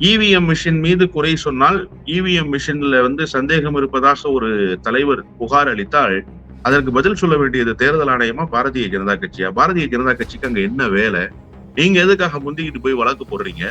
EVM machine மீது குறை சொன்னால் இவிஎம் மிஷின்ல வந்து சந்தேகம் இருப்பதாக ஒரு தலைவர் புகார் அளித்தால் அதற்கு பதில் சொல்ல வேண்டியது தேர்தல் ஆணையமா பாரதிய ஜனதா கட்சியா? பாரதிய ஜனதா கட்சிக்கு அங்க என்ன வேலை? நீங்க எதுக்காக முந்திக்கிட்டு போய் வழக்கு போடுறீங்க?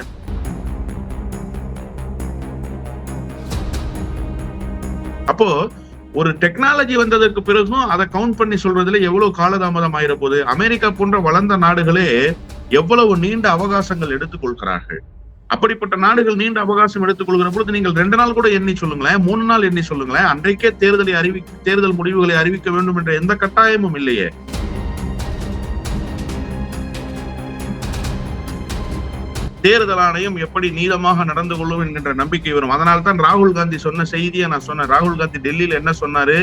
அப்போ ஒரு டெக்னாலஜி வந்ததற்கு பிறகும் அதை கவுண்ட் பண்ணி சொல்றதுல எவ்வளவு காலதாமதம் ஆயிர போகுது அமெரிக்கா போன்ற வளர்ந்த நாடுகளே எவ்வளவு நீண்ட அவகாசங்கள் எடுத்துக்கொள்கிறார்கள் அப்படிப்பட்ட நாடுகள் நீண்ட அவகாசம் எடுத்துக்கொள்கிற பொழுது நீங்கள் ரெண்டு நாள் கூட எண்ணி சொல்லுங்களேன் மூணு நாள் எண்ணி சொல்லுங்களேன். அன்றைக்கே தேர்தலை அறிவி தேர்தல் முடிவுகளை அறிவிக்க வேண்டும் என்ற எந்த கட்டாயமும் இல்லையே. தேர்தல் ஆணையம் எப்படி நீளமாக நடந்து கொள்ளும் என்கின்ற நம்பிக்கை வரும். அதனால தான் ராகுல் காந்தி சொன்ன செய்தியை நான் சொன்னேன். ராகுல் காந்தி டெல்லியில என்ன சொன்னாரு?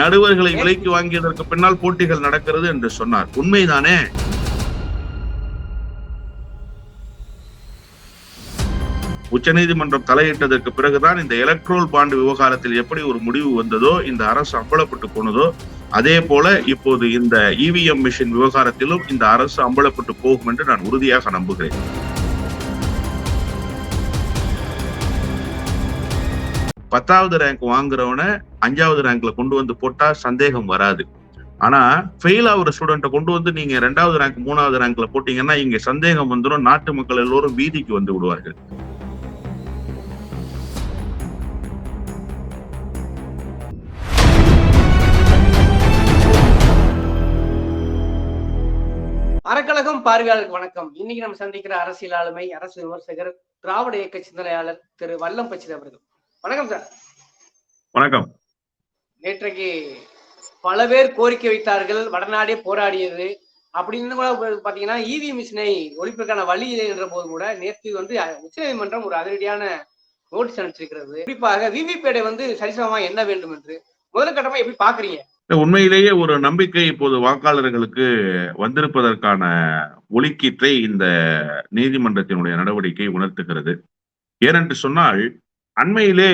நடுவர்களை விலைக்கு வாங்கியதற்கு பின்னால் போட்டிகள் நடக்கிறது என்று சொன்னார். உண்மைதானே? உச்சநீதிமன்றம் தலையிட்டதற்கு பிறகுதான் இந்த எலக்ட்ரோல் பாண்டு விவகாரத்தில் எப்படி ஒரு முடிவு வந்ததோ இந்த அரசு அம்பலப்பட்டு போனதோ அதே போல இப்போது இந்த இவிஎம் மிஷின் விவகாரத்திலும் இந்த அரசு அம்பலப்பட்டு போகும் என்று நான் உறுதியாக நம்புகிறேன். பத்தாவது ரேங்க் வாங்குறவனை அஞ்சாவது ரேங்க்ல கொண்டு வந்து போட்டா சந்தேகம் வராது. ஆனா ஃபெயில் ஆகுற ஸ்டூடெண்ட்டை கொண்டு வந்து நீங்க ரெண்டாவது ரேங்க் மூணாவது ரேங்க்ல போட்டீங்கன்னா இங்க சந்தேகம் வந்துடும் நாட்டு மக்கள் எல்லோரும் வீதிக்கு வந்து விடுவார்கள். பார்வையாளருக்கு வணக்கம். இன்னைக்கு நம்ம சந்திக்கிற அரசியல் ஆளுமை அரசு விமர்சகர் திராவிட இயக்க சிந்தனையாளர் திரு வல்லம் பச்சித அவர்கள். வணக்கம் சார். வணக்கம். நேற்றைக்கு பல பேர் கோரிக்கை வைத்தார்கள் வடநாடே போராடியது அப்படின்னு கூட பாத்தீங்கன்னா இவி மிஷினை ஒழிப்பதற்கான வழி இல்லை என்ற போது கூட நேற்று வந்து உச்சநீதிமன்றம் ஒரு அதிரடியான நோட்டீஸ் அனுப்பிச்சிருக்கிறது. குறிப்பாக விவிபேடை வந்து சரிசமமா என்ன வேண்டும் என்று. முதல் கட்டமா எப்படி பாக்குறீங்க உண்மையிலேயே ஒரு நம்பிக்கை இப்போது வாக்காளர்களுக்கு வந்திருப்பதற்கான ஒலிக்கீற்றை இந்த நீதிமன்றத்தினுடைய நடவடிக்கை உணர்த்துகிறது. ஏனென்று சொன்னால் அண்மையிலே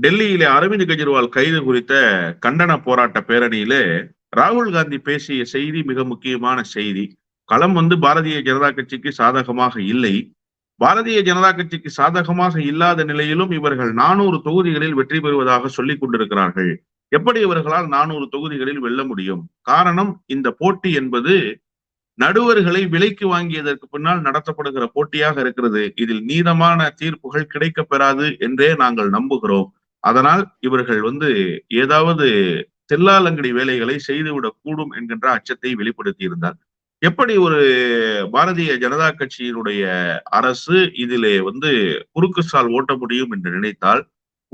டெல்லியிலே அரவிந்த் கெஜ்ரிவால் கைது குறித்த கண்டன போராட்ட பேரணியிலே ராகுல் காந்தி பேசிய செய்தி மிக முக்கியமான செய்தி. களம் வந்து பாரதிய ஜனதா கட்சிக்கு சாதகமாக இல்லை. பாரதிய ஜனதா கட்சிக்கு சாதகமாக இல்லாத நிலையிலும் இவர்கள் நானூறு தொகுதிகளில் வெற்றி பெறுவதாக சொல்லிக் கொண்டிருக்கிறார்கள். எப்படி இவர்களால் நானூறு தொகுதிகளில் வெல்ல முடியும்? காரணம் இந்த போட்டி என்பது நடுவர்களை விலைக்கு வாங்கியதற்கு பின்னால் நடத்தப்படுகிற போட்டியாக இருக்கிறது. இதில் நீதமான தீர்ப்புகள் கிடைக்க பெறாது என்றே நாங்கள் நம்புகிறோம். அதனால் இவர்கள் வந்து ஏதாவது தெல்லாலங்கடி வேலைகளை செய்துவிடக் கூடும் என்கின்ற அச்சத்தை வெளிப்படுத்தி இருந்தார் எப்படி ஒரு பாரதிய ஜனதா கட்சியினுடைய அரசு இதிலே வந்து குறுக்கு சால் ஓட்ட முடியும் என்று நினைத்தால்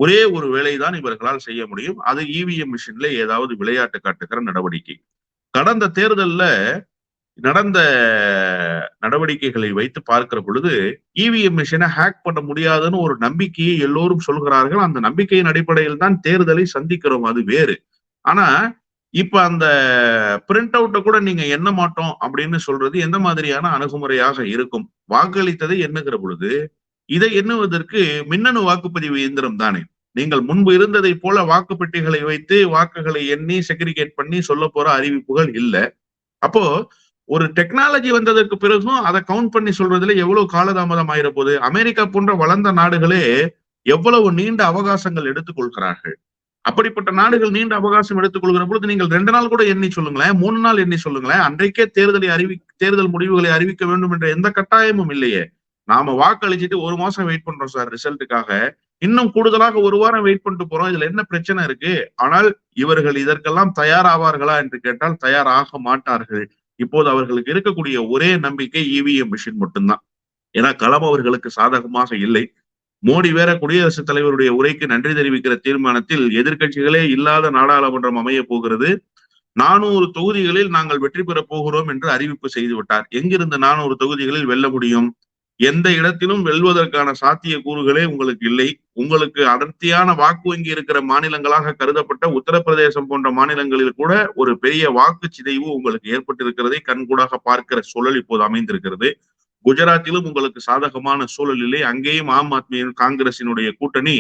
ஒரே ஒரு வேலைதான் இவர்களால் செய்ய முடியும். அது இவிஎம் மிஷின்ல ஏதாவது விளையாட்டு காட்டுகிற நடவடிக்கை. கடந்த தேர்தல்ல நடந்த நடவடிக்கைகளை வைத்து பார்க்கிற பொழுது இவிஎம் மிஷினை ஹேக் பண்ண முடியாதுன்னு ஒரு நம்பிக்கையை எல்லோரும் சொல்கிறார்கள். அந்த நம்பிக்கையின் அடிப்படையில் தான் தேர்தலை சந்திக்கிறோம். அது வேறு. ஆனா இப்ப அந்த பிரிண்ட் அவுட்டை கூட நீங்க எண்ண மாட்டோம் அப்படின்னு சொல்றது எந்த மாதிரியான அணுகுமுறையாக இருக்கும்? வாக்களித்ததை எண்ணுகிற பொழுது இதை எண்ணுவதற்கு மின்னணு வாக்குப்பதிவு இயந்திரம் தானே. நீங்கள் முன்பு இருந்ததை போல வாக்குப்பெட்டிகளை வைத்து வாக்குகளை எண்ணி செக்ரிகேட் பண்ணி சொல்ல போற அறிவிப்புகள் இல்லை. அப்போ ஒரு டெக்னாலஜி வந்ததற்கு பிறகும் அதை கவுண்ட் பண்ணி சொல்றதுல எவ்வளவு காலதாமதம் ஆயிர போகுது? அமெரிக்கா போன்ற வளர்ந்த நாடுகளே எவ்வளவு நீண்ட அவகாசங்கள் எடுத்துக்கொள்கிறார்கள் அப்படிப்பட்ட நாடுகள் நீண்ட அவகாசம் எடுத்துக்கொள்கிற பொழுது நீங்கள் ரெண்டு நாள் கூட எண்ணி சொல்லுங்களேன் மூணு நாள் எண்ணி சொல்லுங்களேன் அன்றைக்கே தேர்தலை அறிவி தேர்தல் முடிவுகளை அறிவிக்க வேண்டும் என்ற எந்த கட்டாயமும் இல்லையே. நாம வாக்களிச்சுட்டு ஒரு மாசம் வெயிட் பண்றோம் சார் ரிசல்ட்டுக்காக இன்னும் கூடுதலாக ஒரு வாரம் வெயிட் பண்ணிட்டு போறோம். இதுல என்ன பிரச்சனை இருக்கு? ஆனால் இவர்கள் இதற்கெல்லாம் தயாராவார்களா என்று கேட்டால் தயாராக மாட்டார்கள். இப்போது அவர்களுக்கு இருக்கக்கூடிய ஒரே நம்பிக்கை இவிஎம் மிஷின் மட்டும்தான். ஏன்னா களம் அவர்களுக்கு சாதகமாக இல்லை. மோடி வேற குடியரசுத் தலைவருடைய உரைக்கு நன்றி தெரிவிக்கிற தீர்மானத்தில் எதிர்க்கட்சிகளே இல்லாத நாடாளுமன்றம் அமைய போகிறது. நானூறு தொகுதிகளில் நாங்கள் வெற்றி பெறப் போகிறோம் என்று அறிவிப்பு செய்து விட்டார் எங்கிருந்து நானூறு தொகுதிகளில் வெல்ல முடியும்? எந்த இடத்திலும் வெல்வதற்கான சாத்திய கூறுகளே உங்களுக்கு இல்லை. உங்களுக்கு அடர்த்தியான வாக்கு வங்கி இருக்கிற மாநிலங்களாக கருதப்பட்ட உத்தரப்பிரதேசம் போன்ற மாநிலங்களில் கூட ஒரு பெரிய வாக்கு சிதைவு உங்களுக்கு ஏற்பட்டிருக்கிறதை கண்கூடாக பார்க்கிற சூழல் இப்போது அமைந்திருக்கிறது. குஜராத்திலும் உங்களுக்கு சாதகமான சூழலிலே அங்கேயும் ஆம் ஆத்மி காங்கிரசினுடைய கூட்டணி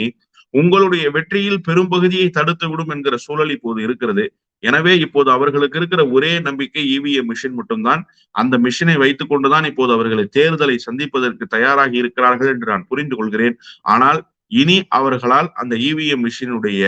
உங்களுடைய வெற்றியில் பெரும்பகுதியை தடுத்து விடும் என்கிற சூழல் இப்போது இருக்கிறது. எனவே இப்போது அவர்களுக்கு இருக்கிற ஒரே நம்பிக்கை இவிஎம் மிஷின் மட்டும்தான். அந்த மிஷினை வைத்துக் கொண்டுதான் இப்போது அவர்களை தேர்தலை சந்திப்பதற்கு தயாராகி இருக்கிறார்கள் என்று நான் புரிந்து கொள்கிறேன். ஆனால் இனி அவர்களால் அந்த இவிஎம் மிஷினுடைய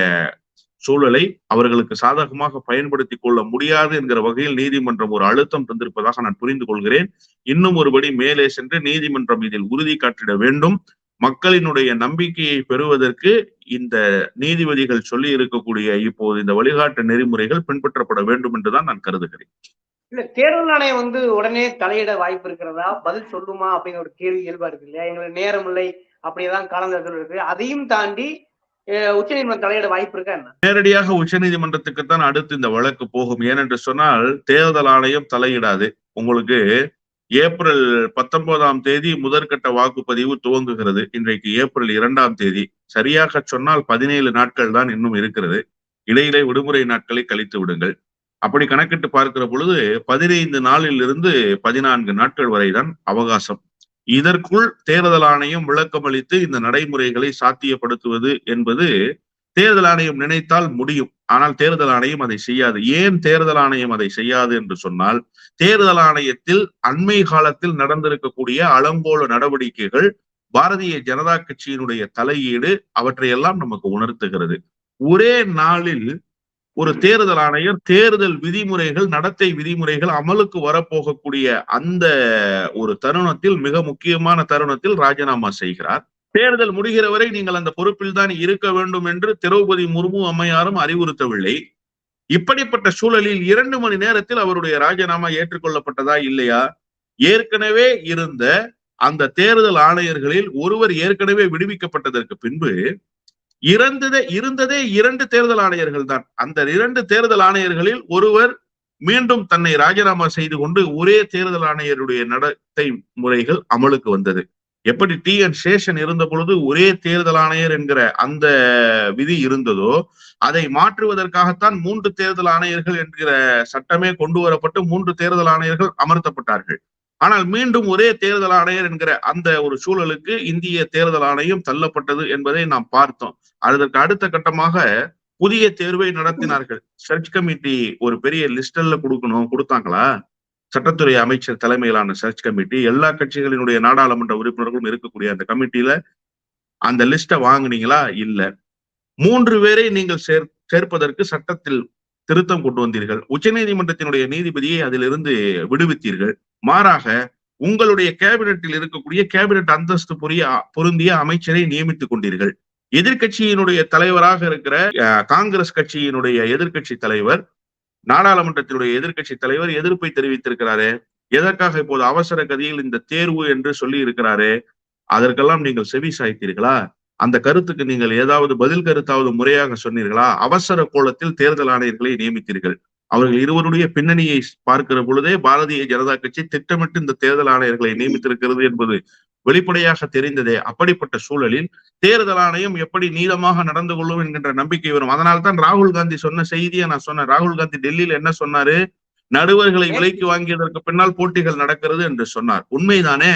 சூழலை அவர்களுக்கு சாதகமாக பயன்படுத்தி கொள்ள முடியாது என்கிற வகையில் நீதிமன்றம் ஒரு அழுத்தம் தந்திருப்பதாக நான் புரிந்து கொள்கிறேன். இன்னும் ஒருபடி மேலே சென்று நீதிமன்றம் இதில் உறுதி காட்டிட வேண்டும். மக்களினுடைய நம்பிக்கையை பெறுவதற்கு இந்த நீதிபதிகள் சொல்லி இருக்கக்கூடிய இப்போது இந்த வழிகாட்டு நெறிமுறைகள் பின்பற்றப்பட வேண்டும் என்றுதான் நான் கருதுகிறேன். இல்ல தேர்தல் ஆணையம் வந்து உடனே தலையிட வாய்ப்பு இருக்கிறதா? பதில் சொல்லுமா? அப்படிங்கிற ஒரு கேள்வி இயல்பா இருக்கு இல்லையா? எங்களுக்கு நேரம் இல்லை. அப்படியேதான் காலங்கள் இருக்கு. அதையும் தாண்டி உச்ச நீதிமன்றம் தலையிட வாய்ப்பு இருக்கா என்ன? நேரடியாக உச்சநீதிமன்றத்துக்குத்தான் அடுத்து இந்த வழக்கு போகும். ஏனென்று சொன்னால் தேர்தல் ஆணையம் தலையிடாது. உங்களுக்கு ஏப்ரல் பத்தொன்பதாம் தேதி முதற்கட்ட வாக்குப்பதிவு துவங்குகிறது. இன்றைக்கு ஏப்ரல் இரண்டாம் தேதி. சரியாக சொன்னால் பதினேழு நாட்கள் தான் இன்னும் இருக்கிறது. இடையிலே விடுமுறை நாட்களை கழித்து விடுங்கள். அப்படி கணக்கிட்டு பார்க்கிற பொழுது பதினைந்து நாளில் இருந்து பதினான்கு நாட்கள் வரைதான் அவகாசம். இதற்குள் தேர்தல் ஆணையம் விளக்கமளித்து இந்த நடைமுறைகளை சாத்தியப்படுத்துவது என்பது தேர்தல் ஆணையம் நினைத்தால் முடியும். ஆனால் தேர்தல் ஆணையம் அதை செய்யாது. ஏன் தேர்தல் ஆணையம் அதை செய்யாது என்று சொன்னால் தேர்தல் ஆணையத்தில் அண்மை காலத்தில் நடந்திருக்கக்கூடிய அலங்கோல நடவடிக்கைகள் பாரதிய ஜனதா கட்சியினுடைய தலையீடு அவற்றையெல்லாம் நமக்கு உணர்த்துகிறது. ஒரே நாளில் ஒரு தேர்தல் ஆணையர் தேர்தல் விதிமுறைகள் நடத்தை விதிமுறைகள் அமலுக்கு வரப்போகக்கூடிய அந்த ஒரு தருணத்தில் மிக முக்கியமான தருணத்தில் ராஜினாமா செய்கிறார். தேர்தல் முடிகிற வரை நீங்கள் அந்த பொறுப்பில் தான் இருக்க வேண்டும் என்று திரௌபதி முர்மு அம்மையாரும் அறிவுறுத்தவில்லை. இப்படிப்பட்ட சூழலில் இரண்டு மணி நேரத்தில் அவருடைய ராஜினாமா ஏற்றுக்கொள்ளப்பட்டதா இல்லையா? ஏற்கனவே இருந்த அந்த தேர்தல் ஆணையர்களில் ஒருவர் ஏற்கனவே விடுவிக்கப்பட்டதற்கு பின்பு இறந்ததே இருந்ததே இரண்டு தேர்தல் ஆணையர்கள் தான். அந்த இரண்டு தேர்தல் ஆணையர்களில் ஒருவர் மீண்டும் தன்னை ராஜினாமா செய்து கொண்டு ஒரே தேர்தல் ஆணையருடைய நடத்தை முறைகள் அமலுக்கு வந்தது. எப்படி டி. என். சேஷன் இருந்த பொழுது ஒரே தேர்தல் ஆணையர் என்கிற அந்த விதி இருந்ததோ அதை மாற்றுவதற்காகத்தான் மூன்று தேர்தல் ஆணையர்கள் என்கிற சட்டமே கொண்டு வரப்பட்டு மூன்று தேர்தல் ஆணையர்கள் அமர்த்தப்பட்டார்கள். ஆனால் மீண்டும் ஒரே தேர்தல் ஆணையர் என்கிற அந்த ஒரு சூழலுக்கு இந்திய தேர்தல் ஆணையம் தள்ளப்பட்டது என்பதை நாம் பார்த்தோம். அதற்கு அடுத்த கட்டமாக புதிய தேர்வை நடத்தினார்கள். சர்ச் கமிட்டி ஒரு பெரிய லிஸ்டல்ல கொடுக்கணும் கொடுத்தாங்களா? சட்டத்துறை அமைச்சர் தலைமையிலான சர்ச் கமிட்டி எல்லா கட்சிகளினுடைய நாடாளுமன்ற உறுப்பினர்களும் இருக்கக்கூடிய அந்த கமிட்டியில அந்த லிஸ்ட வாங்குனீங்களா? இல்ல. மூன்று பேரை நீங்கள் சேர் சேர்ப்பதற்கு சட்டத்தில் திருத்தம் கொண்டு வந்தீர்கள். உச்சநீதிமன்றத்தினுடைய நீதிபதியை அதிலிருந்து விடுவித்தீர்கள். மாறாக உங்களுடைய கேபினட்டில் இருக்கக்கூடிய கேபினட் அந்தஸ்து புரிய பொருந்திய அமைச்சரை நியமித்துக் கொண்டீர்கள். எதிர்கட்சியினுடைய தலைவராக இருக்கிற காங்கிரஸ் கட்சியினுடைய எதிர்கட்சி தலைவர் நாடாளுமன்றத்தினுடைய எதிர்கட்சி தலைவர் எதிர்ப்பை தெரிவித்திருக்கிறாரு. எதற்காக இப்போது அவசர கதியில் இந்த தேர்வு என்று சொல்லி இருக்கிறாரு அதற்கெல்லாம் நீங்கள் செவி சாய்த்தீர்களா? அந்த கருத்துக்கு நீங்கள் ஏதாவது பதில் கருத்தாவது முறையாக சொன்னீர்களா? அவசர கோலத்தில் தேர்தல் ஆணையர்களை நியமித்தீர்கள். அவர்கள் இருவருடைய பின்னணியை பார்க்கிற பொழுதே பாரதிய ஜனதா கட்சி திட்டமிட்டு இந்த தேர்தல் ஆணையர்களை நியமித்திருக்கிறது என்பது வெளிப்படையாக தெரிந்ததே. அப்படிப்பட்ட சூழலில் தேர்தல் ஆணையம் எப்படி நீளமாக நடந்து கொள்ளும் என்கின்ற நம்பிக்கை வரும். அதனால்தான் தான் ராகுல் காந்தி சொன்ன செய்தியை நான் சொன்னேன். ராகுல் காந்தி டெல்லியில என்ன சொன்னாரு? நடுவர்களை விலைக்கு வாங்கியதற்கு பின்னால் போட்டிகள் நடக்கிறது என்று சொன்னார். உண்மைதானே?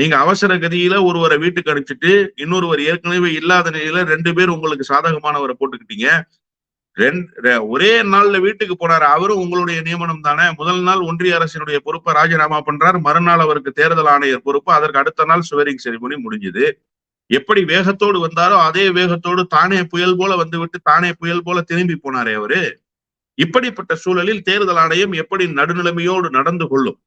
நீங்க அவசர கதியில ஒருவரை வீட்டுக்கு அனுப்பிச்சிட்டு இன்னொருவர் ஏற்கனவே இல்லாத நிலையில ரெண்டு பேர் உங்களுக்கு சாதகமானவரை போட்டுக்கிட்டீங்க. ஒரே நாள்ல வீட்டுக்கு போனாரு. அவரும் உங்களுடைய நியமனம் தானே? முதல் நாள் ஒன்றிய அரசினுடைய பொறுப்பை ராஜினாமா பண்றார். மறுநாள் அவருக்கு தேர்தல் ஆணையர் பொறுப்பு. அதற்கு அடுத்த நாள் சுவரிங் செரிமனி முடிஞ்சது. எப்படி வேகத்தோடு வந்தாரோ அதே வேகத்தோடு தானே புயல் போல வந்து விட்டு தானே புயல் போல திரும்பி போனாரே அவரு. இப்படிப்பட்ட சூழலில் தேர்தல் ஆணையம் எப்படி நடுநிலைமையோடு நடந்து கொள்ளும்?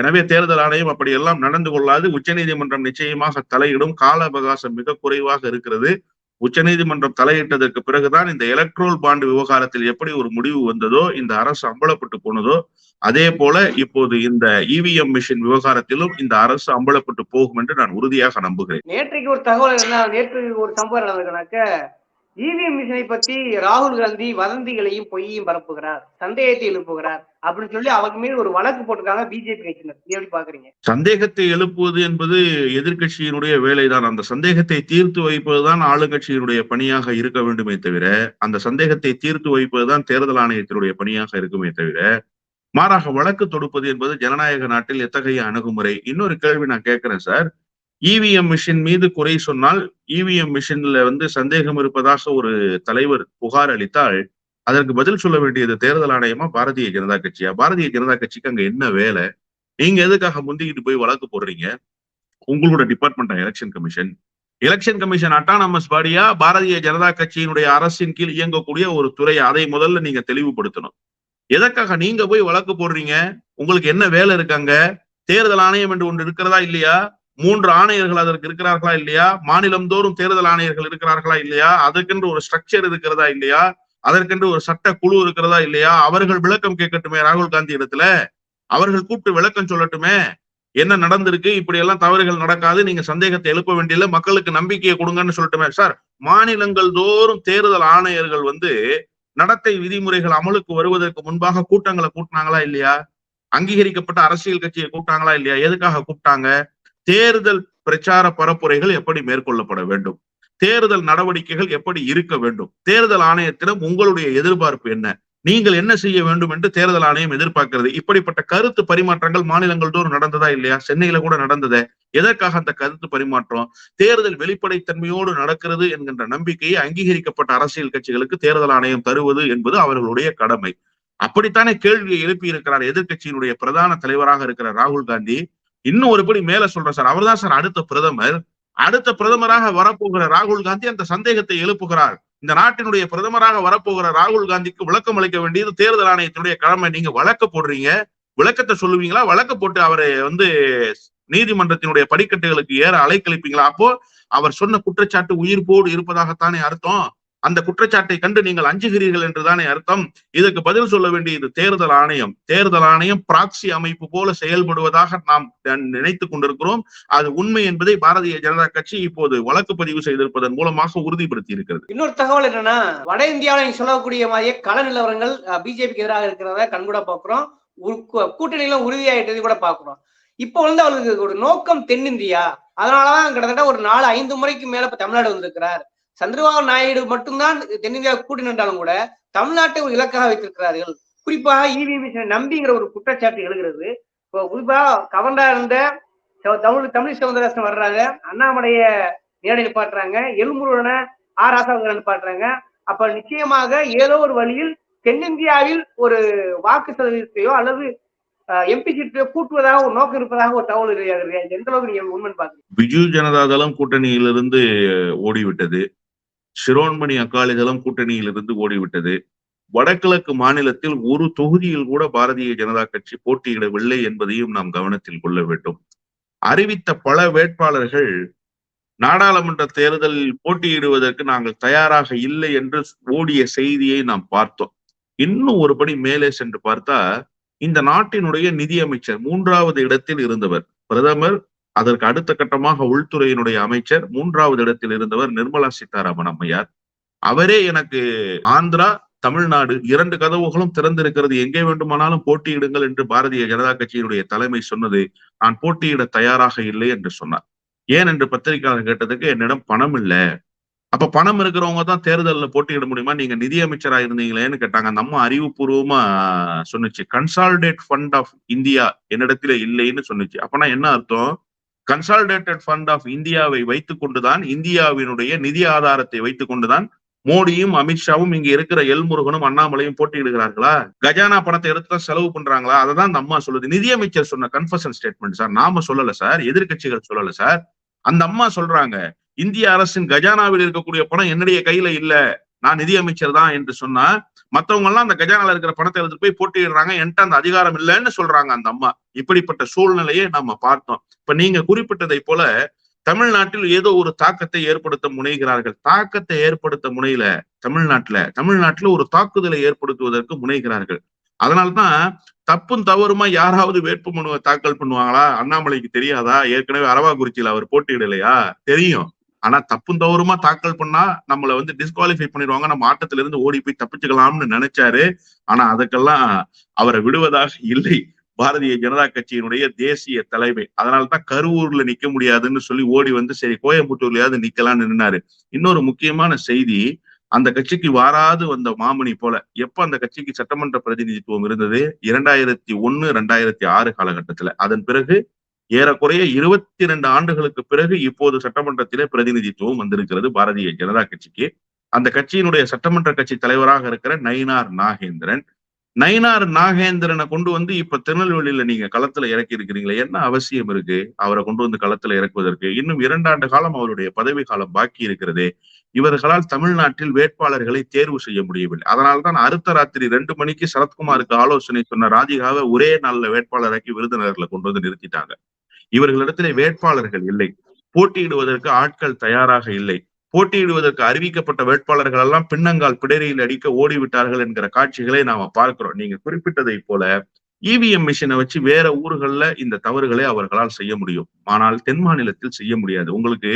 எனவே தேர்தல் ஆணையம் அப்படி எல்லாம் நடந்து கொள்ளாது. உச்சநீதிமன்றம் நிச்சயமாக தலையிடும். கால அவகாசம் மிக குறைவாக இருக்கிறது. உச்சநீதிமன்றம் தலையிட்டதற்கு பிறகுதான் இந்த எலக்ட்ரோல் பாண்டு விவகாரத்தில் எப்படி ஒரு முடிவு வந்ததோ இந்த அரசு அம்பலப்பட்டு போனதோ அதே போல இப்போது இந்த இவிஎம் மிஷின் விவகாரத்திலும் இந்த அரசு அம்பலப்பட்டு போகும் என்று நான் உறுதியாக நம்புகிறேன். நேற்றைக்கு ஒரு தகவல் என்ன நேற்று ஒரு சம்பவம் நடந்திருக்கனாக்க இவிஎம் மிஷினை பத்தி ராகுல் காந்தி வதந்திகளையும் பொய்யையும் பரப்புகிறார். சந்தேகத்தை எழுப்புகிறார். அப்படின்னு சொல்லி அவங்க மீது ஒரு வழக்கு போட்டிருக்காங்க பிஜேபி கட்சியினர். நீ எப்படி பாக்குறீங்க சந்தேகத்தை எழுப்புவது என்பது எதிர்க்கட்சியினுடைய வேலைதான். அந்த சந்தேகத்தை தீர்த்து வைப்பதுதான் ஆளுங்கட்சியினுடைய பணியாக இருக்க வேண்டுமே தவிர அந்த சந்தேகத்தை தீர்த்து வைப்பதுதான் தேர்தல் ஆணையத்தினுடைய பணியாக இருக்குமே தவிர மாறாக வழக்கு தொடுப்பது என்பது ஜனநாயக நாட்டில் எத்தகைய அணுகுமுறை? இன்னொரு கேள்வி நான் கேட்கிறேன் சார். இவிஎம் மிஷின் மீது குறை சொன்னால் இவிஎம் மிஷின்ல வந்து சந்தேகம் இருப்பதாக ஒரு தலைவர் புகார் அளித்தால் அதற்கு பதில் சொல்ல வேண்டியது தேர்தல் ஆணையமா பாரதிய ஜனதா கட்சியா? பாரதிய ஜனதா கட்சிக்கு அங்க என்ன வேலை? நீங்க எதுக்காக முந்திக்கிட்டு போய் வழக்கு போடுறீங்க? உங்களோட department election commission election commission autonomous பாடியா பாரதிய ஜனதா கட்சியினுடைய அரசின் கீழ் இயங்கக்கூடிய ஒரு துறை அதை முதல்ல நீங்க தெளிவுபடுத்தணும். எதற்காக நீங்க போய் வழக்கு போடுறீங்க? உங்களுக்கு என்ன வேலை இருக்காங்க தேர்தல் ஆணையம் என்று ஒன்று இருக்கிறதா இல்லையா? மூன்று ஆணையர்கள் அதற்கு இருக்கிறார்களா இல்லையா? மாநிலம் தோறும் தேர்தல் ஆணையர்கள் இருக்கிறார்களா இல்லையா? அதற்கென்று ஒரு ஸ்ட்ரக்சர் இருக்கிறதா இல்லையா? அதற்கென்று ஒரு சட்ட குழு இருக்கிறதா இல்லையா? அவர்கள் விளக்கம் கேட்கட்டுமே ராகுல் காந்தி இடத்துல? அவர்கள் கூப்பிட்டு விளக்கம் சொல்லட்டுமே? என்ன நடந்திருக்கு? இப்படி எல்லாம் தவறுகள் நடக்காது. நீங்க சந்தேகத்தை எழுப்ப வேண்டியதில்லை. மக்களுக்கு நம்பிக்கையை கொடுங்கன்னு சொல்லட்டுமே சார். மாநிலங்கள் தோறும் தேர்தல் ஆணையர்கள் வந்து நடத்தை விதிமுறைகள் அமலுக்கு வருவதற்கு முன்பாக கூட்டங்களை கூட்டினாங்களா இல்லையா? அங்கீகரிக்கப்பட்ட அரசியல் கட்சியை கூப்பிட்டாங்களா இல்லையா? எதுக்காக கூப்பிட்டாங்க? தேர்தல் பிரச்சார பரப்புரைகள் எப்படி மேற்கொள்ளப்பட வேண்டும்? தேர்தல் நடவடிக்கைகள் எப்படி இருக்க வேண்டும்? தேர்தல் ஆணையத்திடம் உங்களுடைய எதிர்பார்ப்பு என்ன? நீங்கள் என்ன செய்ய வேண்டும் என்று தேர்தல் ஆணையம் எதிர்பார்க்கிறது. இப்படிப்பட்ட கருத்து பரிமாற்றங்கள் மாநிலங்கள் தோறும் நடந்ததா இல்லையா? சென்னையில கூட நடந்ததே. எதற்காக அந்த கருத்து பரிமாற்றம்? தேர்தல் வெளிப்படைத்தன்மையோடு நடக்கிறது என்கின்ற நம்பிக்கையை அங்கீகரிக்கப்பட்ட அரசியல் கட்சிகளுக்கு தேர்தல் ஆணையம் தருவது என்பது அவர்களுடைய கடமை. அப்படித்தானே கேள்வியை எழுப்பி இருக்கிறார் எதிர்க்கட்சியினுடைய பிரதான தலைவராக இருக்கிற ராகுல் காந்தி. இன்னும் ஒருபடி மேல சொல்றேன் சார். அவர்தான் சார் அடுத்த பிரதமர். அடுத்த பிரதமராக வரப்போகிற ராகுல் காந்தி அந்த சந்தேகத்தை எழுப்புகிறார். இந்த நாட்டினுடைய பிரதமராக வரப்போகிற ராகுல் காந்திக்கு விளக்கம் அளிக்க வேண்டியது தேர்தல் ஆணையத்தினுடைய கடமை. நீங்க வழக்க போடுறீங்க. விளக்கத்தை சொல்லுவீங்களா? வழக்க போட்டு அவரை வந்து நீதிமன்றத்தினுடைய படிக்கட்டுகளுக்கு ஏற அலைக்கழிப்பீங்களா? அப்போ அவர் சொன்ன குற்றச்சாட்டு உயிர்ப்போடு இருப்பதாகத்தானே அர்த்தம். அந்த குற்றச்சாட்டை கண்டு நீங்கள் அஞ்சுகிறீர்கள் என்றுதானே அர்த்தம். இதற்கு பதில் சொல்ல வேண்டியது தேர்தல் ஆணையம். தேர்தல் ஆணையம் பிராக்சி அமைப்பு போல செயல்படுவதாக நாம் நினைத்துக் கொண்டிருக்கிறோம். அது உண்மை என்பதை பாரதிய ஜனதா கட்சி இப்போது வழக்கு பதிவு செய்திருப்பதன் மூலமாக உறுதிப்படுத்தி இருக்கிறது இன்னொரு தகவல் என்னன்னா வட இந்தியாவில் சொல்லக்கூடிய மாதிரியே கள நிலவரங்கள் பிஜேபிக்கு எதிராக இருக்கிறத கண்கூட பாக்குறோம். கூட்டணியில உறுதியாயிட்டது கூட பாக்குறோம். இப்போ வந்து அவருக்கு ஒரு நோக்கம் தென்னிந்தியா. அதனாலதான் கிட்டத்தட்ட ஒரு நாலு ஐந்து முறைக்கு மேல இப்ப தமிழ்நாடு வந்திருக்கிறார். சந்திரபாபு நாயுடு மட்டும்தான் தென்னிந்தியா கூட்டி நின்றாலும் கூட தமிழ்நாட்டை ஒரு இலக்காக வைத்திருக்கிறார்கள். குறிப்பாக இவி நம்பிங்கிற ஒரு குற்றச்சாட்டு எழுகிறது. இப்போ குறிப்பா கவர்னரா இருந்த தமிழ் தமிழ் சவுந்தரராசன் வர்றாங்க. அண்ணாமலைய நேரடி நிப்பாட்டுறாங்க. எலும்புருடனை ஆர் ராசாவுக்கு நிப்பாட்டுறாங்க. அப்ப நிச்சயமாக ஏதோ ஒரு வழியில் தென்னிந்தியாவில் ஒரு வாக்கு சதவீதத்தையோ அல்லது எம்பி சீட்டை கூட்டுவதாக ஒரு நோக்கம் இருப்பதாக ஒரு தகவல் எந்த அளவுக்கு நீங்க உண்மை பாக்குறீங்க பிஜு ஜனதாதளம் கூட்டணியிலிருந்து ஓடிவிட்டது. சிரோன்மணி அகாலிதளம் கூட்டணியிலிருந்து ஓடிவிட்டது. வடகிழக்கு மாநிலத்தில் ஒரு தொகுதியில் கூட பாரதிய ஜனதா கட்சி போட்டியிடவில்லை என்பதையும் நாம் கவனத்தில் கொள்ள வேண்டும். அறிவித்த பல வேட்பாளர்கள் நாடாளுமன்ற தேர்தலில் போட்டியிடுவதற்கு நாங்கள் தயாராக இல்லை என்று ஓடிய செய்தியை நாம் பார்த்தோம். இன்னும் ஒரு படி மேலே சென்று பார்த்தா இந்த நாட்டினுடைய நிதியமைச்சர் மூன்றாவது இடத்தில் இருந்தவர். பிரதமர் அதற்கு அடுத்த கட்டமாக உள்துறையினுடைய அமைச்சர் மூன்றாவது இடத்தில் இருந்தவர் நிர்மலா சீதாராமன் அம்மையார். அவரே எனக்கு ஆந்திரா தமிழ்நாடு இரண்டு கதவுகளும் திறந்திருக்கிறது. எங்கே வேண்டுமானாலும் போட்டியிடுங்கள் என்று பாரதிய ஜனதா கட்சியினுடைய தலைமை சொன்னது நான் போட்டியிட தயாராக இல்லை என்று சொன்னார். ஏன் என்று பத்திரிகையாளர் கேட்டதுக்கு என்னிடம் பணம் இல்லை. அப்ப பணம் இருக்கிறவங்க தான் தேர்தலில் போட்டியிட முடியுமா? நீங்க நிதியமைச்சரா இருந்தீங்களேன்னு கேட்டாங்க. அந்த அம்மா அறிவுபூர்வமா சொன்னுச்சு. கன்சால்டேட் ஃபண்ட் ஆஃப் இந்தியா என்னிடத்துல இல்லைன்னு சொன்னுச்சு. அப்பனா என்ன அர்த்தம்? கன்சால்டேட்டட் ஃபண்ட் ஆஃப் இந்தியாவை வைத்துக் கொண்டுதான் இந்தியாவினுடைய நிதி ஆதாரத்தை வைத்துக் கொண்டுதான் மோடியும் அமித்ஷாவும் இங்க இருக்கிற எல்முருகனும் அண்ணாமலையும் போட்டியிடுகிறார்களா? கஜானா பணத்தை எடுத்து தான் செலவு பண்றாங்களா? அதை தான் அந்த அம்மா சொல்லுது. நிதியமைச்சர் சொன்ன கன்ஃபர்ஷன் ஸ்டேட்மெண்ட் சார் நாம சொல்லல சார் எதிர்கட்சிகள் சொல்லல சார். அந்த அம்மா சொல்றாங்க இந்திய அரசின் கஜானாவில் இருக்கக்கூடிய பணம் என்னுடைய கையில இல்ல நான் நிதியமைச்சர் தான் என்று சொன்னா மத்தவங்க எல்லாம் அந்த கஜானால இருக்கிற பணத்தை எடுத்துட்டு போய் போட்டிடுறாங்க என்கிட்ட அந்த அதிகாரம் இல்லைன்னு சொல்றாங்க அந்த அம்மா. இப்படிப்பட்ட சூழ்நிலையை நம்ம பார்த்தோம். இப்ப நீங்க குறிப்பிட்டதை போல தமிழ்நாட்டில் ஏதோ ஒரு தாக்கத்தை ஏற்படுத்த முனைகிறார்கள். தாக்கத்தை ஏற்படுத்த முனையில தமிழ்நாட்டுல தமிழ்நாட்டுல ஒரு தாக்குதலை ஏற்படுத்துவதற்கு முனைகிறார்கள். அதனால்தான் தப்பும் தவறுமா யாராவது வேட்பு மனுவை தாக்கல் பண்ணுவாங்களா? அண்ணாமலைக்கு தெரியாதா? ஏற்கனவே அரவாக்குறிச்சியில அவர் போட்டியிடலையா? தெரியும். ஆனா தப்பும் தவறுமா தாக்கல் பண்ணா நம்மள வந்து டிஸ்குவாலிஃபை பண்ணிடுவாங்க. நம்ம ஆட்டத்துல இருந்து ஓடி போய் தப்பிச்சுக்கலாம்னு நினைச்சாரு. ஆனா அதுக்கெல்லாம் அவரை விடுவதாக இல்லை. பாரதிய ஜனதா கட்சியினுடைய தேசிய தலைமை. அதனால்தான் கரூர்ல நிக்க முடியாதுன்னு சொல்லி ஓடி வந்து சரி கோயம்புத்தூர்லயாவது நிக்கலாம்னு நின்னாரு. இன்னொரு முக்கியமான செய்தி அந்த கட்சிக்கு வாராது வந்த மாமணி போல எப்ப அந்த கட்சிக்கு சட்டமன்ற பிரதிநிதித்துவம் இருந்தது? இரண்டாயிரத்தி ஒன்னு ரெண்டாயிரத்தி ஆறு காலகட்டத்துல. அதன் பிறகு ஏறக்குறைய இருபத்தி ரெண்டு ஆண்டுகளுக்கு பிறகு இப்போது சட்டமன்றத்திலே பிரதிநிதித்துவம் வந்திருக்கிறது பாரதிய ஜனதா கட்சிக்கு. அந்த கட்சியினுடைய சட்டமன்ற கட்சி தலைவராக இருக்கிற நயினார் நாகேந்திரன். நயினார் நாகேந்திரனை கொண்டு வந்து இப்ப திருநெல்வேலியில நீங்க களத்துல இறக்கி இருக்கிறீங்களே என்ன அவசியம் இருக்கு? அவரை கொண்டு வந்து களத்துல இறக்குவதற்கு. இன்னும் இரண்டாண்டு காலம் அவருடைய பதவி காலம் பாக்கி இருக்கிறது. இவர்களால் தமிழ்நாட்டில் வேட்பாளர்களை தேர்வு செய்ய முடியவில்லை. அதனால்தான் அடுத்த ராத்திரி ரெண்டு மணிக்கு சரத்குமாருக்கு ஆலோசனை சொன்ன ராதிகாவை ஒரே நாள்ல வேட்பாளராக்கி விருதுநகர்ல கொண்டு வந்து நிறுத்திட்டாங்க. இவர்களிடத்திலே வேட்பாளர்கள் இல்லை. போட்டியிடுவதற்கு ஆட்கள் தயாராக இல்லை. போட்டியிடுவதற்கு அறிவிக்கப்பட்ட வேட்பாளர்கள் எல்லாம் பின்னங்கால் பிடரியில் அடிக்க ஓடிவிட்டார்கள் என்கிற காட்சிகளை நாம பார்க்கிறோம். நீங்க குறிப்பிட்டதை போல இவிஎம் மிஷினை வச்சு வேற ஊர்கள்ல இந்த தவறுகளை அவர்களால் செய்ய முடியும். ஆனால் தென் மாநிலத்தில் செய்ய முடியாது. உங்களுக்கு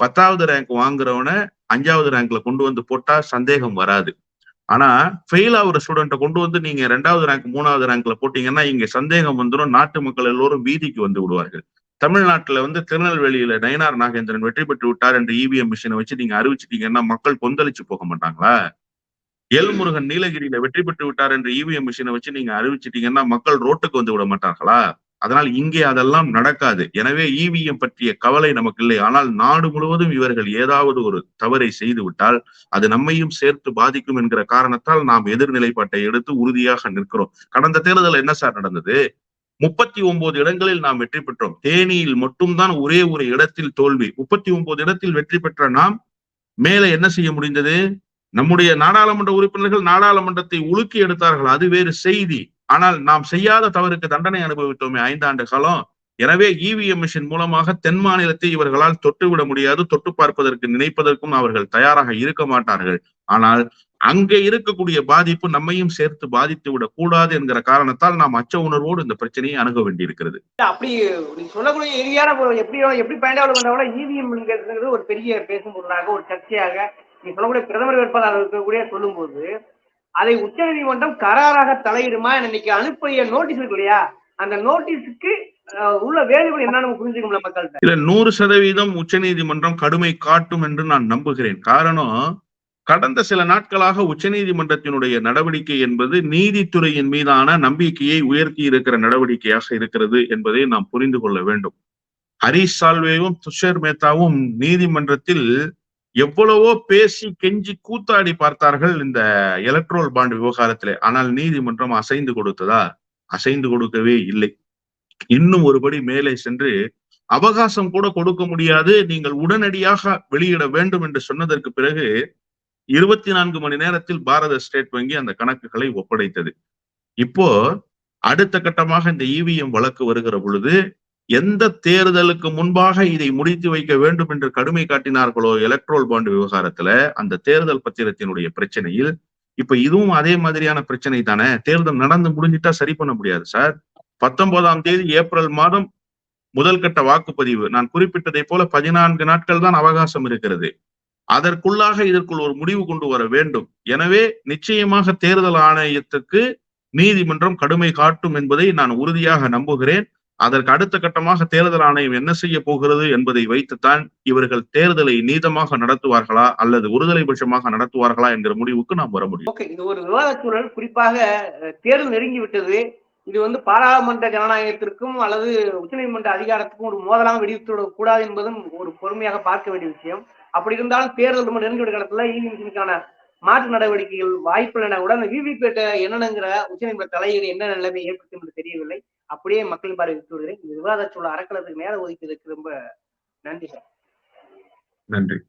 பத்தாவது ரேங்க் வாங்குறவன அஞ்சாவது ரேங்க்ல கொண்டு வந்து போட்டா சந்தேகம் வராது. ஆனா ஃபெயில் ஆகுற ஸ்டூடெண்ட்டை கொண்டு வந்து நீங்க ரெண்டாவது ரேங்க் மூணாவது ரேங்க்ல போட்டீங்கன்னா இங்க சந்தேகம் வந்துடும் நாட்டு மக்கள் எல்லோரும் வீதிக்கு வந்து விடுவார்கள். தமிழ்நாட்டுல வந்து திருநெல்வேலியில நயனார் நாகேந்திரன் வெற்றி பெற்று விட்டார் என்று இவிஎம் மிஷினை வச்சு நீங்க அறிவிச்சிட்டீங்கன்னா மக்கள் கொந்தளிச்சு போக மாட்டாங்களா? எல்முருகன் நீலகிரியில வெற்றி பெற்று விட்டார் என்று இவிஎம் மிஷினை வச்சு நீங்க அறிவிச்சிட்டீங்கன்னா மக்கள் ரோட்டுக்கு வந்து விட மாட்டார்களா? அதனால் இங்கே அதெல்லாம் நடக்காது. எனவே இவிஎம் பற்றிய கவலை நமக்கு இல்லை ஆனால் நாடு முழுவதும் இவர்கள் ஏதாவது ஒரு தவறை செய்து விட்டால் அது நம்மையும் சேர்த்து பாதிக்கும் என்கிற காரணத்தால் நாம் எதிர்நிலைப்பாட்டை எடுத்து உறுதியாக நிற்கிறோம். கடந்த தேர்தல் என்ன சார் நடந்தது? முப்பத்தி ஒன்பது இடங்களில் நாம் வெற்றி பெற்றோம். தேனியில் மட்டும்தான் ஒரே ஒரு இடத்தில் தோல்வி. முப்பத்தி ஒன்பது இடத்தில் வெற்றி பெற்ற நாம் மேலே என்ன செய்ய முடிந்தது? நம்முடைய நாடாளுமன்ற உறுப்பினர்கள் நாடாளுமன்றத்தை உலுக்கி எடுத்தார்கள். அது வேறு செய்தி. ஆனால் நாம் செய்யாத தவறுக்கு தண்டனை அனுபவித்தோமே ஐந்தாண்டு காலம். எனவே இவிஎம் மிஷின் மூலமாக தென் மாநிலத்தை இவர்களால் தொட்டுவிட முடியாது தொட்டு பார்ப்பதற்கு நினைப்பதற்கும் அவர்கள் தயாராக இருக்க மாட்டார்கள். ஆனால் அங்கே இருக்கக்கூடிய பாதிப்பு நம்மையும் சேர்த்து பாதித்து விடக் கூடாது என்கிற காரணத்தால் நாம் அச்ச உணர்வோடு இந்த பிரச்சனையை அணுக வேண்டியிருக்கிறது. அப்படி நீங்க சொல்லக்கூடிய இறுதியான எப்படி எப்படி பயன்பாடு பண்ணாலும் இவிஎம் ஒரு பெரிய பேசும் பொருளாக ஒரு சர்ச்சையாக நீங்க சொல்லக்கூடிய பிரதமர் வேட்பாளர் இருக்கக்கூடிய சொல்லும்போது அதை உச்ச நீதிமன்றம் கராராக தலையிடுமா இன்னைக்கு அனுப்பிய நோட்டீஸ் இருக்கு இல்லையா? அந்த நோட்டீஸுக்கு உள்ள வேலைகள் என்னன்னு புரிஞ்சுக்கல மக்கள்கிட்ட. இல்ல நூறு சதவீதம் உச்ச நீதிமன்றம் கடுமை காட்டும் என்று நான் நம்புகிறேன். காரணம் கடந்த சில நாட்களாக உச்சநீதிமன்றத்தினுடைய நடவடிக்கை என்பது நீதித்துறையின் மீதான நம்பிக்கையை உயர்த்தி இருக்கிற நடவடிக்கையாக இருக்கிறது என்பதை நாம் புரிந்து கொள்ள வேண்டும். ஹரிஷ் சால்வேவும் துஷர் மேத்தாவும் நீதிமன்றத்தில் எவ்வளவோ பேசி கெஞ்சி கூத்தாடி பார்த்தார்கள் இந்த எலக்ட்ரோல் பாண்ட் விவகாரத்திலே. ஆனால் நீதிமன்றம் அசைந்து கொடுத்ததா? அசைந்து கொடுக்கவே இல்லை. இன்னும் ஒருபடி மேலே சென்று அவகாசம் கூட கொடுக்க முடியாது. நீங்கள் உடனடியாக வெளியிட வேண்டும் என்று சொன்னதற்கு பிறகு இருபத்தி நான்கு மணி நேரத்தில் பாரத ஸ்டேட் வங்கி அந்த கணக்குகளை ஒப்படைத்தது. இப்போ அடுத்த கட்டமாக இந்த இவிஎம் வழக்கு வருகிற பொழுது எந்த தேர்தலுக்கு முன்பாக இதை முடித்து வைக்க வேண்டும் என்று கடுமை காட்டினார்களோ எலக்ட்ரோல் பாண்ட் விவகாரத்துல அந்த தேர்தல் பத்திரத்தினுடைய பிரச்சனையில் இப்ப இதுவும் அதே மாதிரியான பிரச்சனை தானே? தேர்தல் நடந்து முடிஞ்சிட்டா சரி பண்ண முடியாது சார். பத்தொன்பதாம் தேதி ஏப்ரல் மாதம் முதல் கட்ட வாக்குப்பதிவு. நான் குறிப்பிட்டதை போல பதினான்கு நாட்கள் தான் அவகாசம் இருக்கிறது. அதற்குள்ளாக இதற்குள் ஒரு முடிவு கொண்டு வர வேண்டும். எனவே நிச்சயமாக தேர்தல் ஆணையத்துக்கு நீதிமன்றம் கடுமை காட்டும் என்பதை நான் உறுதியாக நம்புகிறேன். அதற்கு அடுத்த கட்டமாக தேர்தல் ஆணையம் என்ன செய்ய போகிறது என்பதை வைத்துத்தான் இவர்கள் தேர்தலை நீதமாக நடத்துவார்களா அல்லது ஒருதலை பட்சமாக நடத்துவார்களா என்கிற முடிவுக்கு நாம் வர முடியும். ஓகே இது ஒரு விவாத சூழல் குறிப்பாக தேர்தல் நெருங்கி விட்டது. இது வந்து பாராளுமன்ற ஜனநாயகத்திற்கும் அல்லது உச்சநீதிமன்ற அதிகாரத்துக்கும் ஒரு மோதலாக வெடித்து கூடாது என்பதும் ஒரு பொறுமையாக பார்க்க வேண்டிய விஷயம். அப்படி இருந்தாலும் தேர்தல் ரொம்ப நெருங்கி விட காலத்துல இவிஎம்கான மாற்று நடவடிக்கைகள் வாய்ப்பு என உடனே விவிபேட்டை என்னங்கிற உச்சநீதிமன்ற தலையீடு என்ன நிலைமை ஏற்படுத்தும் என்று தெரியவில்லை. அப்படியே மக்களின் பார்வை விட்டு விடுகிறேன். இந்த விவாத சூழல் அறக்கலத்துக்கு நேரம் ஒதுக்கி ரொம்ப நன்றி சார். நன்றி.